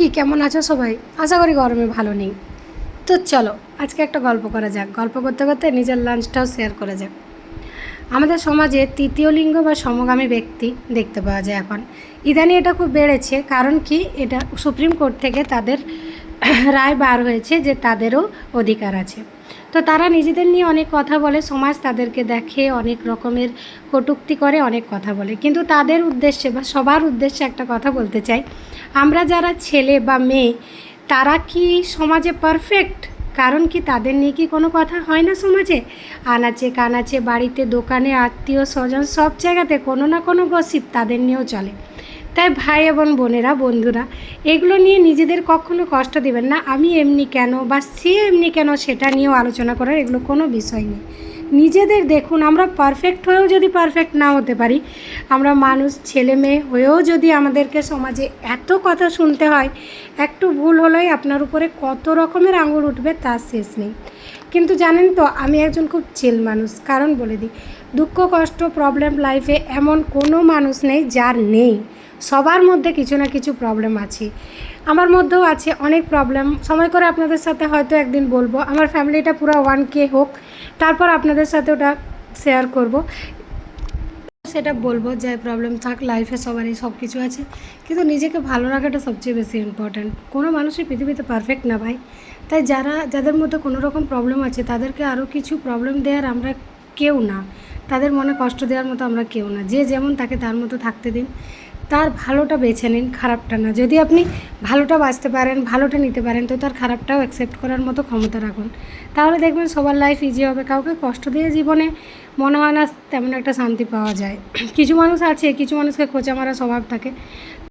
কি, কেমন আছো সবাই? আশা করি গরমে ভালো নেই। তো চলো, আজকে একটা গল্প করা যাক। গল্প করতে করতে নিজের লাঞ্চটাও শেয়ার করা যাক। আমাদের সমাজে তৃতীয় লিঙ্গ বা সমগামী ব্যক্তি দেখতে পাওয়া যায় এখন। ইদানি এটা খুব বেড়েছে, কারণ কি, এটা সুপ্রিম কোর্ট থেকে তাদের রায় বার হয়েছে যে তাদেরও অধিকার আছে। তো তারা নিজেদের নিয়ে অনেক কথা বলে, সমাজ তাদেরকে দেখে, অনেক রকমের কটূক্তি করে, অনেক কথা বলে। কিন্তু তাদের উদ্দেশ্যে বা সবার উদ্দেশ্যে একটা কথা বলতে চাই। আমরা যারা ছেলে বা মেয়ে, তারা কি সমাজে পারফেক্ট কারণ কি তাদের নিয়ে কি কোনো কথা হয় না সমাজে? আনাচে কানাচে বাড়িতে, দোকানে, আত্মীয় স্বজন সব জায়গাতে কোনো না কোনো গসিপ তাদের নিয়েও চলে। তাই ভাই এবং বোনেরা, বন্ধুরা, এগুলো নিয়ে নিজেদের কখনো কষ্ট দেবেন না। আমি এমনি কেন বা সে এমনি কেন সেটা নিয়েও আলোচনা করার এগুলো কোনো বিষয় নেই। নিজেদের দেখুন, আমরা পারফেক্ট হয়েও যদি পারফেক্ট না হতে পারি, আমরা মানুষ, ছেলে মেয়ে হয়েও যদি আমাদেরকে সমাজে এত কথা শুনতে হয়, একটু ভুল হলেই আপনার উপরে কত রকমের আঙুল উঠবে তার শেষ নেই। কিন্তু জানেন তো, আমি একজন খুব চেল মানুষ, কারণ বলে দিই, দুঃখ, কষ্ট প্রবলেম লাইফে এমন কোনো মানুষ নেই যার নেই। সবার মধ্যে কিছু না কিছু প্রবলেম আছে। আমার মধ্যেও আছে অনেক প্রবলেম সময় করে আপনাদের সাথে হয়তো একদিন বলব, আমার ফ্যামিলিটা পুরো ওয়ান কে হোক তারপর আপনাদের সাথে ওটা শেয়ার করব। সেটা বলব যে প্রবলেম থাক লাইফে সবারই সব কিছু আছে। কিন্তু নিজেকে ভালো রাখাটা সবচেয়ে বেশি ইম্পর্ট্যান্ট কোনো মানুষই পৃথিবীতে পারফেক্ট না ভাই। তাই যারা, যাদের মধ্যে কোনো রকম প্রবলেম আছে, তাদেরকে আরও কিছু প্রবলেম দেওয়ার আমরা কেউ না। তাদের মনে কষ্ট দেওয়ার মতো আমরা কেউ না। যে যেমন তাকে তার মতো থাকতে দিন। তার ভালোটা বেছে নিন, খারাপটা না। যদি আপনি ভালোটা বাঁচতে পারেন, ভালোটা নিতে পারেন, তো তার খারাপটাও অ্যাকসেপ্ট করার মতো ক্ষমতা রাখুন। তাহলে দেখবেন সবার লাইফ ইজি হবে। কাউকে কষ্ট দিয়ে জীবনে মনে হয় না তেমন একটা শান্তি পাওয়া যায়। কিছু মানুষ আছে, কিছু মানুষকে খোঁচা মারা স্বভাব থাকে।